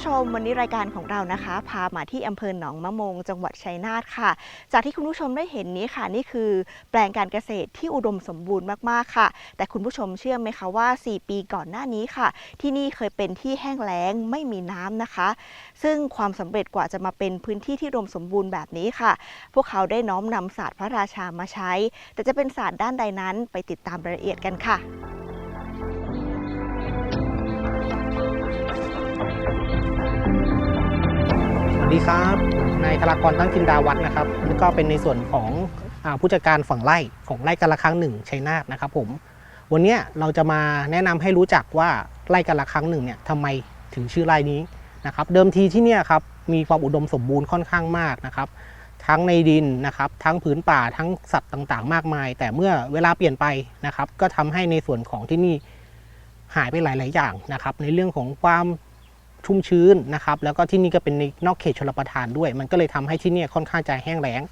ผู้ชมวันนี้รายการของเรานะคะ พามาที่อำเภอหนองมะมง จังหวัดชัยนาทค่ะ จากที่คุณผู้ชมได้เห็นนี้ค่ะ นี่คือแปลงการเกษตรที่อุดมสมบูรณ์มากๆค่ะ แต่คุณผู้ชมเชื่อไหมคะว่า 4 ปีก่อนหน้านี้ค่ะ ที่นี่เคยเป็นที่แห้งแล้งไม่มีน้ำนะคะ ซึ่งความสำเร็จกว่าจะมาเป็นพื้นที่ที่อุดมสมบูรณ์แบบนี้ค่ะ พวกเขาได้น้อมนำศาสตร์พระราชามาใช้ แต่จะเป็นศาสตร์ด้านใดนั้นไปติดตามรายละเอียดกันค่ะ ดีครับนายธารากรตั้งจินดาวัฒน์นะครับแล้วก็เป็นในส่วนของอผู้จัดการฝั่งไร่ของไร่กันละครั้งหนึ่งชัยนาทนะครับผมวันนี้เราจะมาแนะนำให้รู้จักว่าไร่กันละครั้งหนึ่งเนี่ยทำไมถึงชื่อไร่นี้นะครับเดิมทีที่เนี่ยครับมีความอุดมสมบูรณ์ค่อนข้างมากนะครับ ทั้งในดินนะครับทั้งผืนป่าทั้งสัตว์ต่างๆ มากมาย แต่เมื่อเวลาเปลี่ยนไปนะครับ ก็ทำให้ในส่วนของที่นี่หายไปหลาย ๆ อย่างนะครับ ในเรื่องของความ ชุ่มชื้นนะครับ แล้วก็ที่นี่ก็เป็นในนอกเขตชลประทานด้วย มันก็เลยทำให้ที่นี่ค่อนข้างจะแห้งแล้ง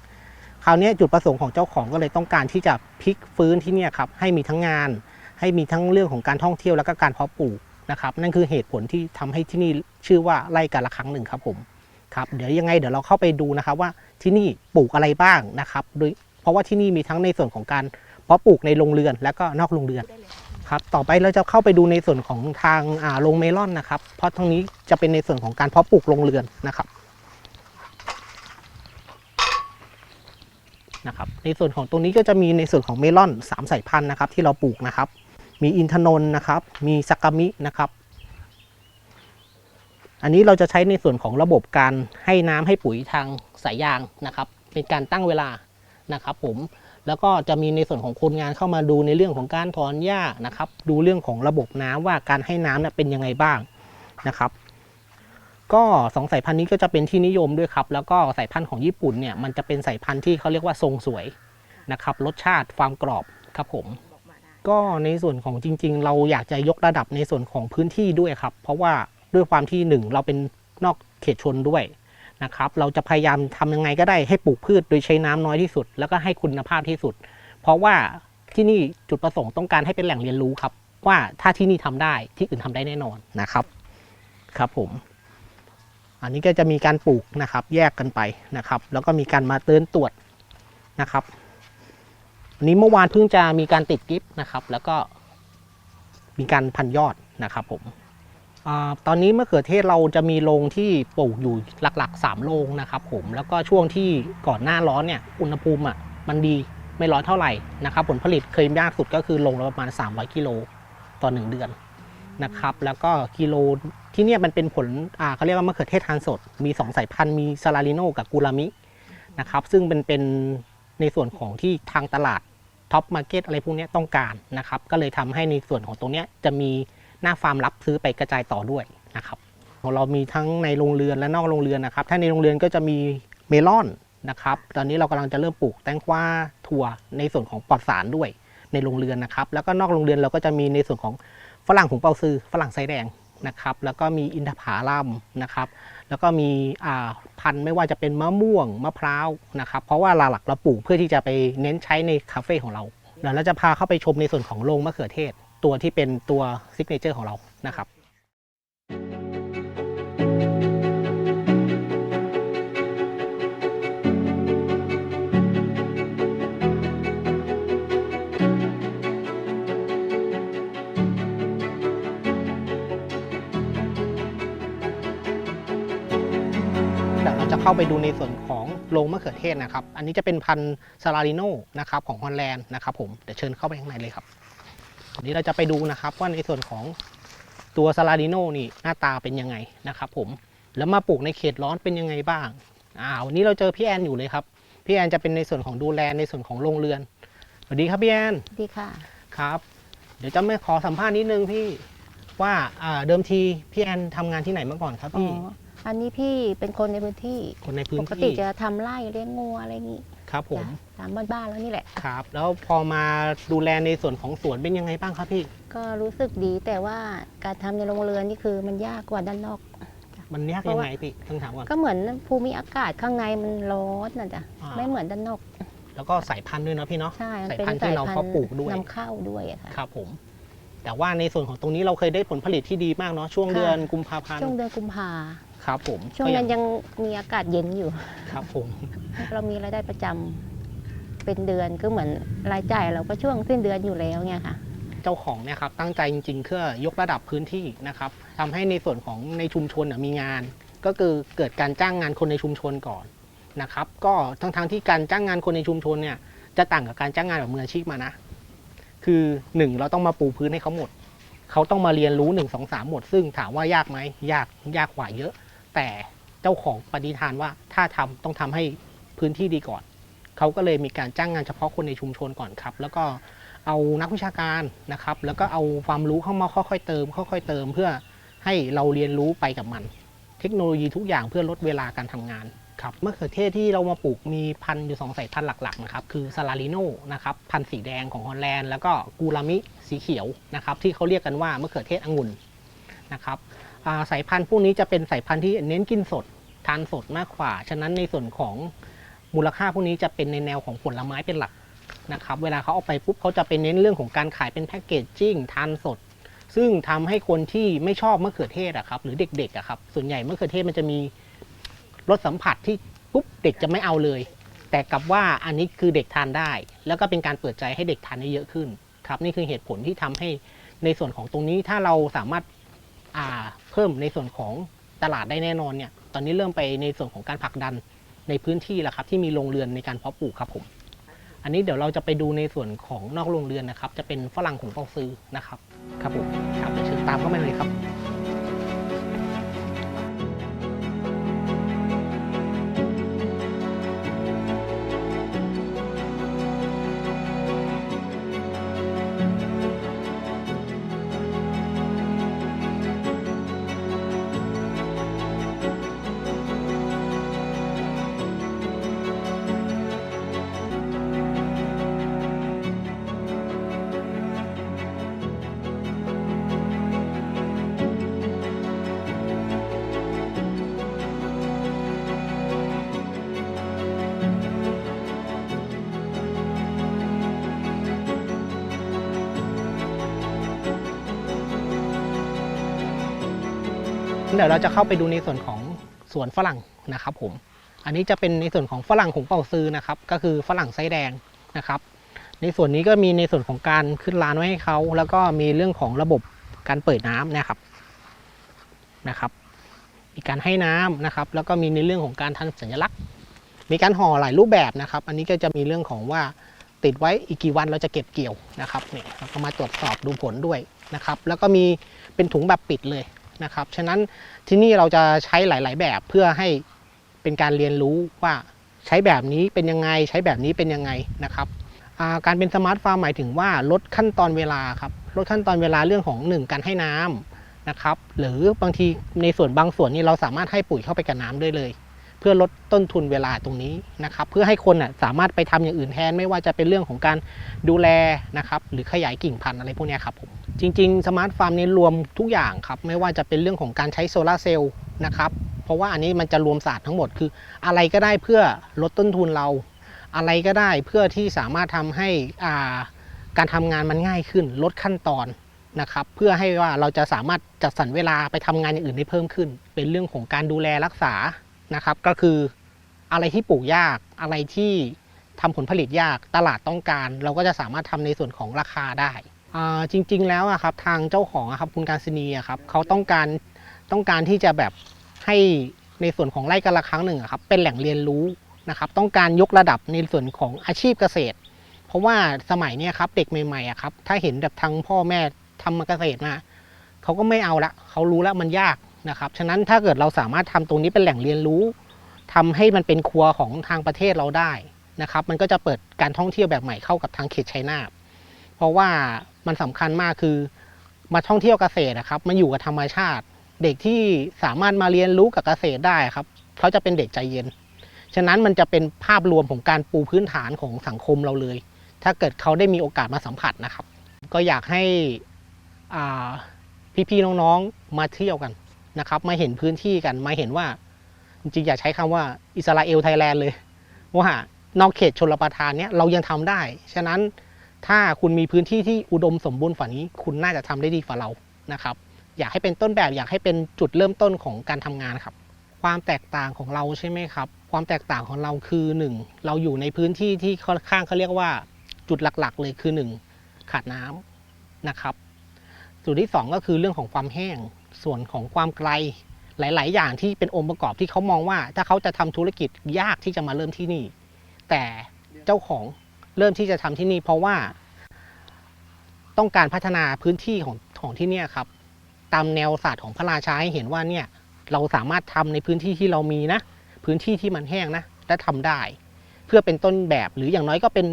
คราวนี้จุดประสงค์ของเจ้าของก็เลยต้องการที่จะพลิกฟื้นที่นี่ครับให้มีทั้งงาน ให้มีทั้งเรื่องของการท่องเที่ยวแล้วก็การเพาะปลูกนะครับ นั่นคือเหตุผลที่ทำให้ที่นี่ชื่อว่าไร่การละครั้งหนึ่งครับผมครับเดี๋ยวยังไงเดี๋ยวเราเข้าไปดูนะครับว่าที่นี่ปลูกอะไรบ้างนะครับโดยเพราะว่าที่นี่มีทั้งในส่วนของการเพาะปลูกในโรงเรือน และก็นอกโรงเรือน ครับต่อไปเราจะเข้าไปดูในส่วนของทางโรงเมลอนนะครับ เพราะทางนี้จะเป็นในส่วนของการเพาะปลูกโรงเรือนนะครับนะครับ ในส่วนของตรงนี้ก็จะมีในส่วนของเมลอนสามสายพันธุ์นะครับ ที่เราปลูกนะครับ มีอินทนนท์นะครับ มีซากามินะครับ อันนี้เราจะใช้ในส่วนของระบบการให้น้ำให้ปุ๋ยทางสายยางนะครับ เป็นการตั้งเวลานะครับ ผม แล้วก็จะมีในส่วนของคนงานเข้ามาดูในเรื่องของการถอนหญ้านะครับ ดูเรื่องของระบบน้ำว่าการให้น้ำเนี่ยเป็นยังไงบ้างนะครับ ก็สองสายพันธุ์นี้ก็จะเป็นที่นิยมด้วยครับ แล้วก็สายพันธุ์ของญี่ปุ่นเนี่ยมันจะเป็นสายพันธุ์ที่เขาเรียกว่าทรงสวยนะครับ รสชาติความกรอบครับผมก็ในส่วนของจริง ๆ เราอยากจะยกระดับในส่วนของพื้นที่ด้วยครับ เพราะว่าด้วยความที่หนึ่งเราเป็นนอกเขตชนด้วย นะครับ เราจะพยายามทำยังไงก็ได้ให้ปลูกพืชโดยใช้น้ำน้อยที่สุด แล้วก็ให้คุณภาพที่สุด เพราะว่าที่นี่จุดประสงค์ต้องการให้เป็นแหล่งเรียนรู้ครับ ว่าถ้าที่นี่ทำได้ที่อื่นทำได้แน่นอนนะครับครับผม อันนี้ก็จะมีการปลูกนะครับ แยกกันไปนะครับ แล้วก็มีการมาเตือนตรวจนะครับอันนี้เมื่อวานเพิ่งจะมีการติดกิฟต์นะครับ แล้วก็มีการพันยอดนะครับผม ตอนนี้มะเขือเทศเราจะมีโรงที่ปลูกอยู่หลักๆ 3 โรงนะครับผมแล้วก็ช่วงที่ก่อนหน้าร้อนเนี่ยอุณหภูมิอะมันดีไม่ร้อนเท่าไหร่นะครับผลผลิตเคยมากสุดก็คือโรงประมาณ 300 กิโลต่อ 1 เดือนนะครับแล้วก็กิโลที่เนี่ยมันเป็นผลอ่าเขาเรียกว่ามะเขือเทศทานสด มี 2 สายพันธุ์มีซาลาริโนกับกูรามินะครับซึ่งเป็นเป็นในส่วนของที่ทางตลาดท็อปมาร์เก็ตอะไรพวกนี้ต้องการนะครับก็เลยทำให้ในส่วนของตรงนี้จะมี หน้าฟาร์มรับซื้อไปกระจายต่อด้วยนะครับของเรามีทั้งในโรงเรือนและนอกโรงเรือนนะครับ ถ้าในโรงเรือนก็จะมีเมลอนนะครับ ตอนนี้เรากำลังจะเริ่มปลูกแตงกวาถั่วในส่วนของปลอดสารด้วยในโรงเรือนนะครับ แล้วก็นอกโรงเรือนเราก็จะมีในส่วนของฝรั่งผงเปาซือฝรั่งไส้แดงนะครับ แล้วก็มีอินทผลัมนะครับ แล้วก็มีพันธุ์ไม่ว่าจะเป็นมะม่วงมะพร้าวนะครับ เพราะว่าหลักๆเราปลูกเพื่อที่จะไปเน้นใช้ในคาเฟ่ของเราเดี๋ยวเราจะพาเข้าไปชมในส่วนของโรงมะเขือเทศ ตัวที่เป็นตัวซิกเนเจอร์ของเรานะครับเดี๋ยวเราจะเข้าไปดูในส่วนของโรงมะเขือเทศนะครับ อันนี้จะเป็นพันธุ์ซาลาริโนนะครับของฮอลแลนด์นะครับผม เดี๋ยวเชิญเข้าไปข้างในเลยครับ วันนี้เราจะไปดูนะครับว่าในส่วนของตัวซาลาริโนนี่หน้าตาเป็นยังไงนะครับผมแล้วมาปลูกในเขตร้อนเป็นยังไงบ้างอ่าวันนี้เราเจอพี่แอนอยู่เลยครับพี่แอนจะเป็นในส่วนของดูแลในส่วนของโรงเรือนสวัสดีครับพี่แอนดีค่ะครับ เดี๋ยวจะไม่ขอสัมภาษณ์นิดนึงพี่ว่าอ่าเดิมทีพี่แอนทำงานที่ไหนมาก่อนครับอ๋อพี่อันนี้พี่เป็นคนในพื้นที่คนในพื้นปกติที่จะทำไร่เลี้ยงงูอะไรอย่างงี้ ครับผมจ้ะตามบ้านๆแล้วนี่แหละ ครับ แล้วพอมาดูแลในส่วนของสวนเป็นยังไงบ้างครับพี่ ก็รู้สึกดีแต่ว่าการทำในโรงเรือนนี่คือมันยากกว่าด้านนอก มันยากเพยังราะว่าไงพี่ต้องถามก่อนก็เหมือนภูมิอากาศข้างในมันร้อนนะจ๊ะอ่าไม่เหมือนด้านนอก แล้วก็สายพันธุ์ด้วยเนาะพี่เนาะใช่มันสายเป็นพันธุ์ที่เราเพาะปลูกด้วยนำเข้าด้วยอะค่ะครับผมแต่ว่าในส่วนของตรงนี้เราเคยได้ผลผลิตที่ดีมากเนาะช่วงค่ะเดือนกุมภาพันธ์ช่วงเดือนกุมภา ครับผมช่วงก็นั้นยังมีอากาศเย็นอยู่ ครับผม เรามีรายได้ประจำเป็นเดือนก็เหมือนรายจ่ายเราก็ช่วงสิ้นเดือนอยู่แล้วเนี่ยค่ะ เจ้าของเนี่ยครับตั้งใจจริงๆเพื่อยกระดับพื้นที่นะครับทำให้ในส่วนของในชุมชนน่ะมีงาน ก็คือเกิดการจ้างงานคนในชุมชนก่อนนะครับ ก็ทั้งทงๆที่การจ้างงานคนในชุมชนเนี่ยจะต่างกับการจ้างงานแบบมืออาชีพมานะ คือหนึ่งเราต้องมาปูพื้นให้เขาหมด เขาต้องมาเรียนรู้หนึ่งสองสามหมด ซึ่งถามว่ายากไหมยากยากกว่าเยอะ แต่เจ้าของปฏิฐานว่าถ้าทำต้องทำให้พื้นที่ดีก่อน เขาก็เลยมีการจ้างงานเฉพาะคนในชุมชนก่อนครับ แล้วก็เอานักวิชาการนะครับ แล้วก็เอาความรู้เข้ามาค่อยๆเติม ค่อยๆเติม เพื่อให้เราเรียนรู้ไปกับมัน เทคโนโลยีทุกอย่างเพื่อลดเวลาการทำงานครับมะเขือเทศที่เรามาปลูกมีพันธุ์อยู่สองสายพันธุ์หลักๆนะครับคือซาลาริโนนะครับพันธุ์สีแดงของฮอลแลนด์แล้วก็กูรามิสีเขียวนะครับที่เขาเรียกกันว่ามะเขือเทศองุ่นนะครับ สายพันธุ์พวกนี้จะเป็นสายพันธุ์ที่เน้นกินสดทานสดมากกว่า ฉะนั้นในส่วนของมูลค่าพวกนี้จะเป็นในแนวของผลไม้เป็นหลักนะครับ เวลาเขาเอาไปปุ๊บเขาจะไปเน้นเรื่องของการขายเป็นแพ็กเกจจิ้งทานสด ซึ่งทำให้คนที่ไม่ชอบมะเขือเทศอะครับหรือเด็กๆอะครับ ส่วนใหญ่มะเขือเทศมันจะมีรสสัมผัสที่ปุ๊บเด็กจะไม่เอาเลย แต่กับว่าอันนี้คือเด็กทานได้ แล้วก็เป็นการเปิดใจให้เด็กทานได้เยอะขึ้นครับนี่คือเหตุผลที่ทำให้ในส่วนของตรงนี้ถ้าเราสามารถอ่า พิ่มในส่วนของตลาดได้แน่นอนเนี่ยตอนนี้เริ่มไปในส่วนของการผลักดันในพื้นที่แล้วครับที่มีโรงเรือนในการเพาะปลูกครับผมอันนี้เดี๋ยวเราจะไปดูในส่วนของนอกโรงเรือนนะครับ จะเป็นฝรั่งของฟองซื้อนะครับ ครับผมครับเดี๋ยวเชิญตามเข้ามาเลยครับ เดี๋ยวเราจะเข้าไปดูในส่วนของสวนฝรั่งนะครับผม อันนี้จะเป็นในส่วนของฝรั่งของเป่าซื้อนะครับ ก็คือฝรั่งไส้แดงนะครับ ในส่วนนี้ก็มีในส่วนของการขึ้นร้านไว้ให้เขา แล้วก็มีเรื่องของระบบการเปิดน้ำนะครับนะครับ มีการให้น้ำนะครับ แล้วก็มีในเรื่องของการทันสัญลักษณ์ มีการห่อหลายรูปแบบนะครับ อันนี้ก็จะมีเรื่องของว่าติดไว้อีกกี่วันเราจะเก็บเกี่ยวนะครับเนี่ยเราก็มาตรวจสอบดูผลด้วยนะครับ แล้วก็มีเป็นถุงแบบปิดเลย นะครับ ฉะนั้นที่นี่เราจะใช้หลาย ๆ แบบเพื่อให้เป็นการเรียนรู้ว่าใช้แบบนี้เป็นยังไง ใช้แบบนี้เป็นยังไงนะครับาการเป็นสมาร์ทฟาร์มหมายถึงว่าลดขั้นตอนเวลาครับลดขั้นตอนเวลาเรื่องของหนึ่งการให้น้ำนะครับ หรือบางทีในส่วนบางส่วนนี่เราสามารถให้ปุ๋ยเข้าไปกับน้ำได้เลย เพื่อลดต้นทุนเวลาตรงนี้นะครับ เพื่อให้คนน่ะสามารถไปทำอย่างอื่นแทน ไม่ว่าจะเป็นเรื่องของการดูแลนะครับหรือขยายกิ่งพันธุ์อะไรพวกนี้ครับผมจริง ๆ สมาร์ทฟาร์มนี้รวมทุกอย่างครับไม่ว่าจะเป็นเรื่องของการใช้โซลาร์เซลล์นะครับเพราะว่าอันนี้มันจะรวมศาสตร์ทั้งหมดคือ อะไรก็ได้เพื่อลดต้นทุนเรา อะไรก็ได้เพื่อที่สามารถทำให้อ่าการทำงานมันง่ายขึ้น ลดขั้นตอนนะครับเพื่อให้ว่าเราจะสามารถจัดสรรเวลาไปทำงานอย่างอื่นได้เพิ่มขึ้น เป็นเรื่องของการดูแลรักษา นะครับ ก็คืออะไรที่ปลูกยากอะไรที่ทำผลผลิตยากตลาดต้องการ เราก็จะสามารถทำในส่วนของราคาได้จริง ๆ แล้วครับทางเจ้าของครับคุณการศนีครับเขาต้องการต้องการที่จะแบบให้ในส่วนของไร่กันละครั้งหนึ่งครับเป็นแหล่งเรียนรู้นะครับต้องการยกระดับในส่วนของอาชีพเกษตร เพราะว่าสมัยนี้ครับเด็กใหม่ๆอะครับถ้าเห็นแบบทางพ่อแม่ทำมาเกษตรมาเขาก็ไม่เอาละเขารู้แล้วมันยาก นะครับฉะนั้นถ้าเกิดเราสามารถทำตรงนี้เป็นแหล่งเรียนรู้ทำให้มันเป็นครัวของทางประเทศเราได้นะครับ มันก็จะเปิดการท่องเที่ยวแบบใหม่เข้ากับทางเขตชัยนาทเพราะว่ามันสำคัญมากคือมาท่องเที่ยวเกษตรนะครับมาอยู่กับธรรมชาติ เด็กที่สามารถมาเรียนรู้กับเกษตรได้ครับเขาจะเป็นเด็กใจเย็น ฉะนั้นมันจะเป็นภาพรวมของการปูพื้นฐานของสังคมเราเลย ถ้าเกิดเขาได้มีโอกาสมาสัมผัสนะครับ ก็อยากให้พี่ๆน้องๆมาเที่ยวกัน นะครับมาเห็นพื้นที่กันมาเห็นว่า จริงๆอย่าใช้คำว่าอิสราเอลไทยแลนด์เลยว่านอกเขตชนรประทานเนี้ยเรายังทำได้ ฉะนั้นถ้าคุณมีพื้นที่ที่อุดมสมบูรณ์ฝ่านี้ คุณน่าจะทำได้ดีฝ่าเรานะครับ อยากให้เป็นต้นแบบอยากให้เป็นจุดเริ่มต้นของการทำงานครับ ความแตกต่างของเราใช่ไหมครับ ความแตกต่างของเราคือหนึ่งเราอยู่ในพื้นที่ที่ค่อนข้างเขาเรียกว่าจุดหลักๆ เลยคือหนึ่งขาดน้ำนะครับส่วนที่สองก็คือเรื่องของความแห้ง ส่วนของความไกลหลาย ๆ อย่างที่เป็นองค์ประกอบที่เขามองว่า ถ้าเขาจะทำธุรกิจยากที่จะมาเริ่มที่นี่ แต่เจ้าของเริ่มที่จะทำที่นี่ เพราะว่า ต้องการพัฒนาพื้นที่ของของที่นี่ครับ ตามแนวศาสตร์ของพระราชาให้เห็นว่าเนี่ยเราสามารถทำในพื้นที่ที่เรามีนะ พื้นที่ที่มันแห้งนะ และทำได้ เพื่อเป็นต้นแบบหรืออย่างน้อยก็เป็น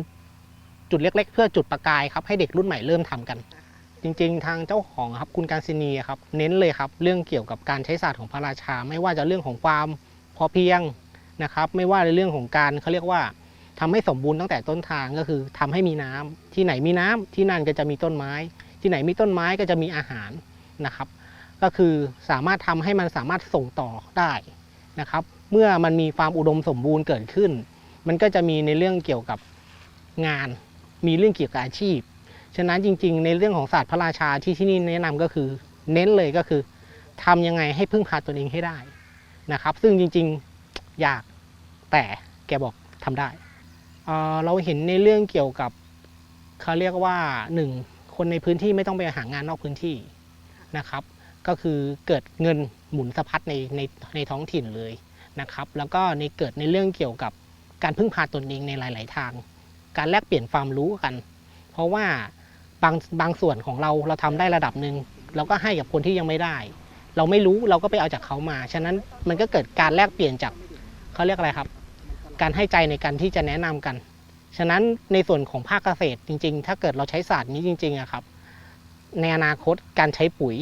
จุดเล็ก ๆ เพื่อจุดประกายครับ ให้เด็กรุ่นใหม่เริ่มทำกัน จริงๆ ทางเจ้าของครับคุณการศินีครับเน้นเลยครับเรื่องเกี่ยวกับการใช้ศาสตร์ของพระราชา ไม่ว่าจะเรื่องของความพอเพียงนะครับไม่ว่าในเรื่องของการเขาเรียกว่าทำให้สมบูรณ์ตั้งแต่ต้นทางก็คือทำให้มีน้ำที่ไหนมีน้ำที่นั่นก็จะมีต้นไม้ ที่ไหนมีต้นไม้ก็จะมีอาหารนะครับ ก็คือสามารถทำให้มันสามารถส่งต่อได้นะครับ เมื่อมันมีความอุดมสมบูรณ์เกิดขึ้น มันก็จะมีในเรื่องเกี่ยวกับงาน มีเรื่องเกี่ยวกับอาชีพ ฉะนั้นจริง ๆ ในเรื่องของศาสตร์พระราชาที่ที่นี่แนะนำก็คือ เน้นเลยก็คือทำยังไงให้พึ่งพาตนเองให้ได้นะครับ ซึ่งจริงๆยากแต่แกบอกทำได้เเราเห็นในเรื่องเกี่ยวกับเขาเรียกว่าหนึ่งคนในพื้นที่ไม่ต้องไปหางานนอกพื้นที่นะครับ ก็คือเกิดเงินหมุนสะพัดในในในท้องถิ่นเลยนะครับ แล้วก็ในเกิดในเรื่องเกี่ยวกับการพึ่งพาตนเองในหลาย ๆ ทาง การแลกเปลี่ยนความรู้กัน เพราะว่า บางบางส่วนของเราเราทำได้ระดับหนึ่งเราก็ให้กับคนที่ยังไม่ได้ เราไม่รู้เราก็ไปเอาจากเขามา ฉะนั้นมันก็เกิดการแลกเปลี่ยนจากเขาเรียกอะไรครับ การให้ใจในการที่จะแนะนำกัน ฉะนั้นในส่วนของภาคเกษตรจริง ๆ ถ้าเกิดเราใช้ศาสตร์นี้จริงๆอะครับ ในอนาคตการใช้ปุ๋ย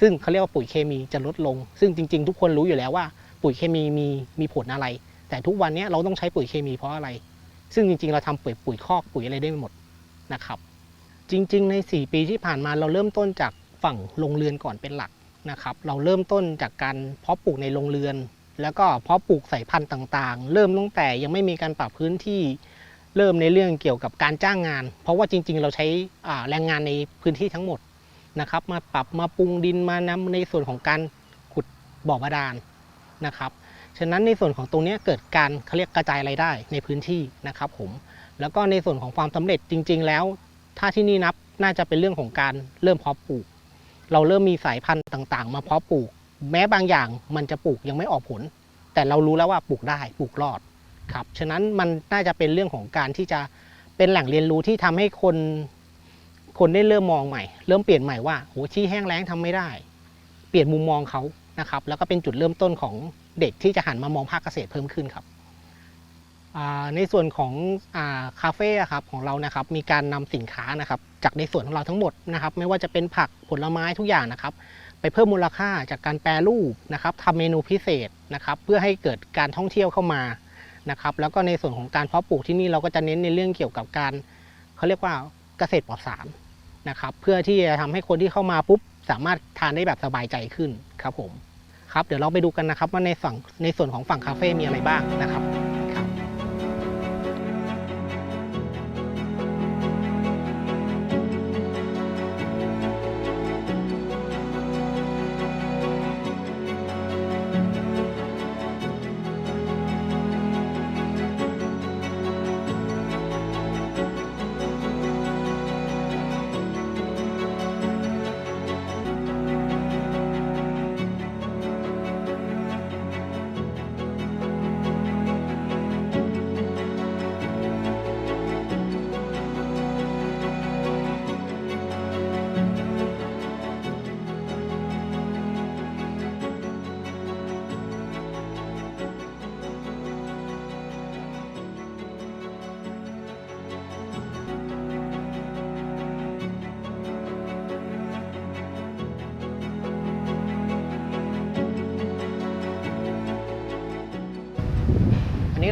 ซึ่งเขาเรียกว่าปุ๋ยเคมีจะลดลง ซึ่งจริง ๆ ทุกคนรู้อยู่แล้วว่า ปุ๋ยเคมีมีมีผลอะไร แต่ทุกวันนี้เราต้องใช้ปุ๋ยเคมีเพราะอะไร ซึ่งจริงๆ เราทำปุ๋ยปุ๋ยคอกปุ๋ยอะไรได้หมดนะครับ จริง ๆ ใน 4 ปีที่ผ่านมาเราเริ่มต้นจากฝั่งโรงเรือนก่อนเป็นหลักนะครับเราเริ่มต้นจากการเพาะปลูกในโรงเรือน แล้วก็เพาะปลูกสายพันธุ์ต่างๆ เริ่มตั้งแต่ยังไม่มีการปรับพื้นที่เริ่มในเรื่องเกี่ยวกับการจ้างงาน เพราะว่าจริง ๆ เราใช้แรงงานในพื้นที่ทั้งหมดนะครับ มาปรับมาปรุงดินมานำในส่วนของการขุดบ่อบาดาลนะครับฉะนั้นในส่วนของตรงนี้เกิดการเขาเรียกกระจายรายได้ในพื้นที่นะครับผมแล้วก็ในส่วนของความสำเร็จจริง ๆ แล้ว ถ้าที่นี่นับน่าจะเป็นเรื่องของการเริ่มเพาะปลูก เราเริ่มมีสายพันธุ์ต่างๆ มาเพาะปลูก แม้บางอย่างมันจะปลูกยังไม่ออกผล แต่เรารู้แล้วว่าปลูกได้ปลูกรอดครับฉะนั้นมันน่าจะเป็นเรื่องของการที่จะเป็นแหล่งเรียนรู้ที่ทำให้คนคนได้เริ่มมองใหม่ เริ่มเปลี่ยนใหม่ว่าโหที่แห้งแล้งทำไม่ได้ เปลี่ยนมุมมองเขานะครับ แล้วก็เป็นจุดเริ่มต้นของเด็กที่จะหันมามองภาคเกษตรเพิ่มขึ้นครับ ในส่วนของอคาเฟ่ครับของเรานะครับมีการนำสินค้านะครับจากในส่วนของเราทั้งหมดนะครับไม่ว่าจะเป็นผักผลไม้ทุกอย่างนะครับ ไปเพิ่มมูลค่าจากการแปรรูปนะครับทำเมนูพิเศษนะครับเพื่อให้เกิดการท่องเที่ยวเข้ามานะครับแล้วก็ในส่วนของการเพาะปลูกที่นี่เราก็จะเน้นในเรื่องเกี่ยวกับการเขาเรียกว่าเกษตรปลอดสารนะครับเพื่อที่จะทำให้คนที่เข้ามาปุ๊บสามารถทานได้แบบสบายใจขึ้นครับผมครับเดี๋ยวเราไปดูกันนะครับว่าในฝั่งในส่วนของฝั่งคาเฟ่มีอะไรบ้างนะครับ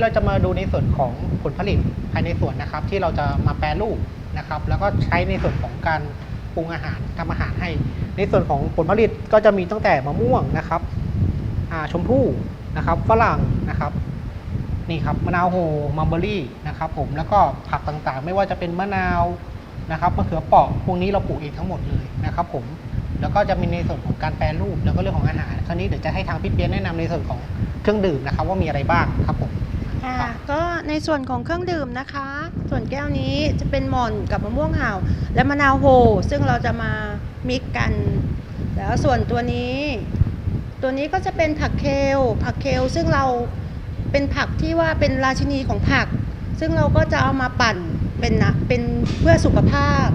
เราจะมาดูในส่วนของผลผลิตภายในสวนนะครับ ที่เราจะมาแปรรูปนะครับ แล้วก็ใช้ในส่วนของการปรุงอาหารทำอาหารให้ ในส่วนของผลผลิตก็จะมีตั้งแต่มะม่วงนะครับอ่าชมพู่นะครับฝรั่งนะครับนี่ครับมะนาวโฮมัมเบอรี่นะครับผมแล้วก็ผักต่างๆ ไม่ว่าจะเป็นมะนาวนะครับมะเขือเปราะพวกนี้เราปลูกเองทั้งหมดเลยนะครับ ผมแล้วก็จะมีในส่วนของการแปรรูปแล้วก็เรื่องของอาหารคราวนี้เดี๋ยวจะให้ทางพี่เปียแนะนำในส่วนของเครื่องดื่มนะครับ ว่ามีอะไรบ้างครับผม ค่ะครับก็ในส่วนของเครื่องดื่มนะคะ ส่วนแก้วนี้จะเป็นหม่อนกับมะม่วงห่าวและมะนาวโฮซึ่งเราจะมามิกกัน แล้วส่วนตัวนี้ ตัวนี้ก็จะเป็นผักเคลผักเคลซึ่งเราเป็นผักที่ว่าเป็นราชินีของผัก ซึ่งเราก็จะเอามาปั่นเป็นนะเป็นเพื่อสุขภาพ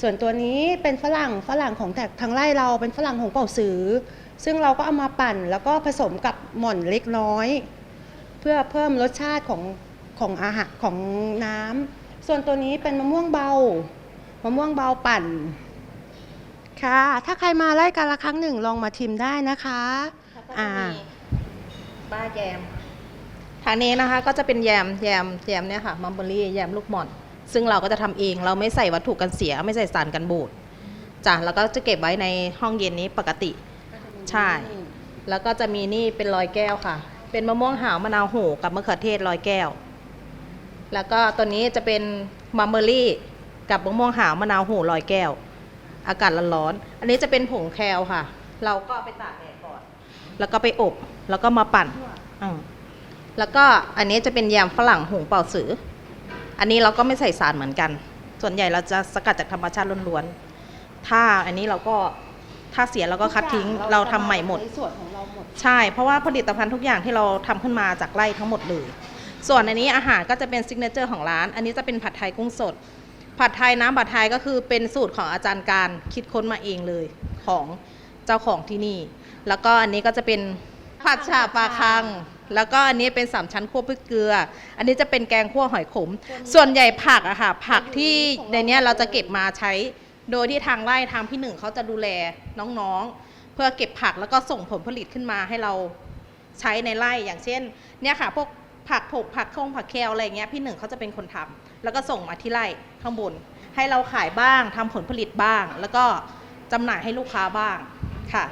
ส่วนตัวนี้เป็นฝรั่งฝรั่งของแถบทางไร่เราเป็นฝรั่งของเป่าสือ ซึ่งเราก็เอามาปั่นแล้วก็ผสมกับหม่อนเล็กน้อย เพื่อเพิ่มรสชาติของของอาหารของน้ำส่วนตัวนี้เป็นมะม่วงเบามะม่วงเบาปั่น ค่ะ ถ้าใครมาไล่กันละครั้งหนึ่งลองมาชิมได้นะคะอ่าบ้าแยมทางนี้นะคะก็จะเป็นแยมแยมแยมเนี่ยค่ะมัมเบอรี่แยมลูกหม่อน ซึ่งเราก็จะทำเองเราไม่ใส่วัตถุกันเสีย ไม่ใส่สารกันบูดจ้ะแล้วก็จะเก็บไว้ในห้องเย็นนี้ปกติ ใช่ แล้วก็จะมีนี่เป็นรอยแก้วค่ะ เป็นมะม่วงหาวมะนาวโหกับมะเขือเทศรอยแก้ว แล้วก็ตัวนี้จะเป็นมัมเบอรี่กับมะม่วงหาวมะนาวโหรอยแก้ว อากาศร้อนๆอันนี้จะเป็นผงแคลค่ะ เราก็ไปตากแดดก่อน แล้วก็ไปอบ แล้วก็มาปั่นอืมแล้วก็อันนี้จะเป็นยำฝรั่งหงเป่าสือ อันนี้เราก็ไม่ใส่สารเหมือนกัน ส่วนใหญ่เราจะสกัดจากธรรมชาติล้วนๆ ถ้าอันนี้เราก็ ถ้าเสียเราก็คัดทิ้ง เราทำใหม่หมด ในส่วนของเราหมด ใช่ เพราะว่าผลิตภัณฑ์ทุกอย่างที่เราทำขึ้นมาจากไร่ทั้งหมดเลย ส่วนอันนี้อาหารก็จะเป็นซิกเนเจอร์ของร้าน อันนี้จะเป็นผัดไทยกุ้งสด ผัดไทยน้ำผัดไทยก็คือเป็นสูตรของอาจารย์การคิดค้นมาเองเลยของเจ้าของที่นี่ แล้วก็อันนี้ก็จะเป็นผัดฉ่าปลาคัง แล้วก็อันนี้เป็นสามชั้นคั่วพริกเกลือ อันนี้จะเป็นแกงคั่วหอยขม ส่วนใหญ่ผักอะค่ะผักที่ในเนี้ยเราจะเก็บมาใช้ โดยที่ทางไร่ทางพี่หนึ่งเขาจะดูแลน้องๆ เพื่อเก็บผักแล้วก็ส่งผลผลิตขึ้นมาให้เราใช้ในไร่อย่างเช่น เนี่ยค่ะพวกผักผกผักคงผักแคลอะไรเงี้ยพี่หนึ่งเขาจะเป็นคนทำแล้วก็ส่งมาที่ไร่ข้างบน ให้เราขายบ้างทำผลผลิตบ้าง แล้วก็จำหน่ายให้ลูกค้าบ้างค่ะ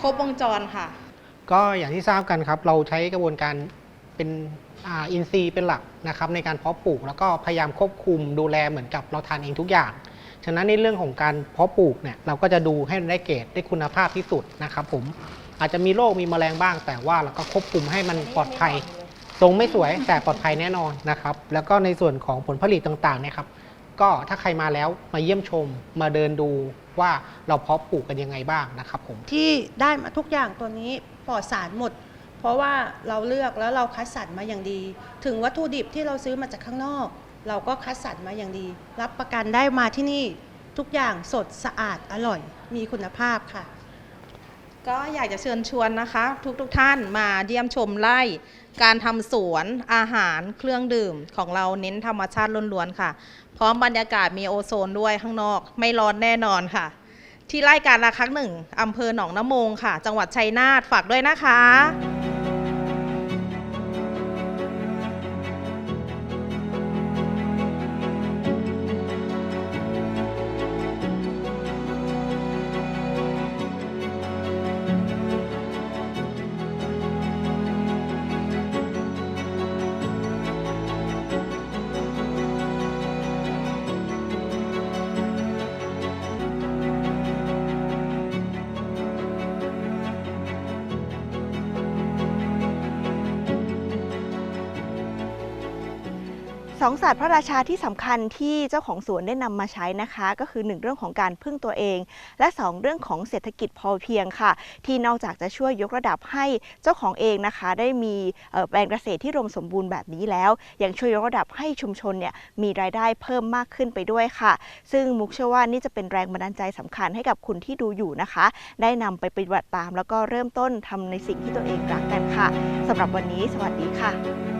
ครบวงจรค่ะ ก็อย่างที่ทราบกันครับ เราใช้กระบวนการเป็นอินทรีย์เป็นหลักนะครับในการเพาะปลูก แล้วก็พยายามควบคุมดูแลเหมือนกับเราทานเองทุกอย่าง ฉะนั้นในเรื่องของการเพาะปลูกเนี่ยเราก็จะดูให้ได้เกรดได้คุณภาพที่สุดนะครับผมอาจจะมีโรคมีแมลงบ้าง แต่ว่าเราก็ควบคุมให้มันปลอดภัยทรงไม่สวยแต่ปลอดภัยแน่นอนนะครับ แล้วก็ในส่วนของผลผลิตต่างๆเนี่ยครับก็ถ้าใครมาแล้วมาเยี่ยมชมมาเดินดูว่าเราเพาะปลูกกันยังไงบ้างนะครับผมที่ได้มาทุกอย่างตัวนี้ปลอดสารหมด เพราะว่าเราเลือกแล้วเราคัดสรรมาอย่างดี ถึงวัตถุดิบที่เราซื้อมาจากข้างนอก เราก็คัดสรรมาอย่างดี รับประกันได้มาที่นี่ทุกอย่างสดสะอาดอร่อย มีคุณภาพค่ะ ก็อยากจะเชิญชวนนะคะ ทุกทุกๆท่านมาเยี่ยมชมไร่ การทำสวนอาหารเครื่องดื่มของเราเน้นธรรมชาติล้วนๆค่ะ พร้อมบรรยากาศมีโอโซนด้วยข้างนอก ไม่ร้อนแน่นอนค่ะ ที่ไร่การละครั้งหนึ่งอำเภอหนองน้ำมงค่ะ จังหวัดชัยนาทฝากด้วยนะคะ สองศาสตร์พระราชาที่สำคัญที่เจ้าของสวนได้นำมาใช้นะคะ ก็คือหนึ่งเรื่องของการพึ่งตัวเอง และสองเรื่องของเศรษฐกิจพอเพียงค่ะ ที่นอกจากจะช่วยยกระดับให้เจ้าของเองนะคะ ได้มีแปลงเกษตรที่รวมสมบูรณ์แบบนี้แล้ว ยังช่วยยกระดับให้ชุมชนเนี่ยมีรายได้เพิ่มมากขึ้นไปด้วยค่ะ ซึ่งมุกเชื่อว่านี่จะเป็นแรงบันดาลใจสำคัญให้กับคุณที่ดูอยู่นะคะ ได้นำไปปฏิบัติตาม แล้วก็เริ่มต้นทำในสิ่งที่ตัวเองรักกันค่ะสำหรับวันนี้ สวัสดีค่ะ